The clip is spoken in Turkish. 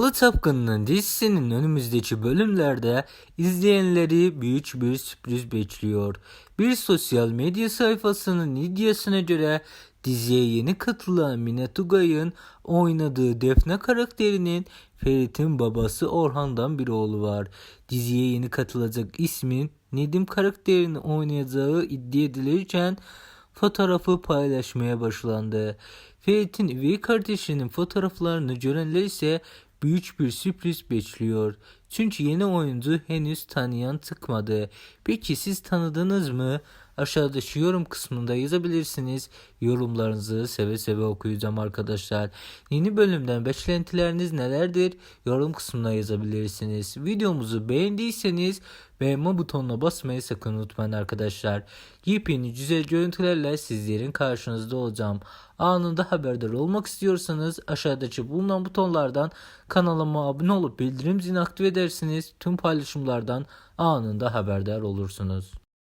Yalı Tapkın'ın dizisinin önümüzdeki bölümlerde izleyenleri büyük bir sürpriz bekliyor. Bir sosyal medya sayfasının iddiasına göre diziye yeni katılan Mine Tugay'ın oynadığı Defne karakterinin Ferit'in babası Orhan'dan bir oğlu var. Diziye yeni katılacak ismin Nedim karakterini oynayacağı iddia edilirken fotoğrafı paylaşmaya başlandı. Ferit'in üvey kardeşinin fotoğraflarını görenler ise büyük bir sürpriz bekliyor. Çünkü yeni oyuncu henüz tanıyan çıkmadı. Peki siz tanıdınız mı? Aşağıdaki yorum kısmında yazabilirsiniz. Yorumlarınızı seve seve okuyacağım arkadaşlar. Yeni bölümden beklentileriniz nelerdir? Yorum kısmına yazabilirsiniz. Videomuzu beğendiyseniz beğenme butonuna basmayı sakın unutmayın arkadaşlar. Yepyeni güzel görüntülerle sizlerin karşınızda olacağım. Anında haberdar olmak istiyorsanız aşağıdaki bulunan butonlardan kanalıma abone olup bildirim zilini aktif edersiniz. Tüm paylaşımlardan anında haberdar olursunuz.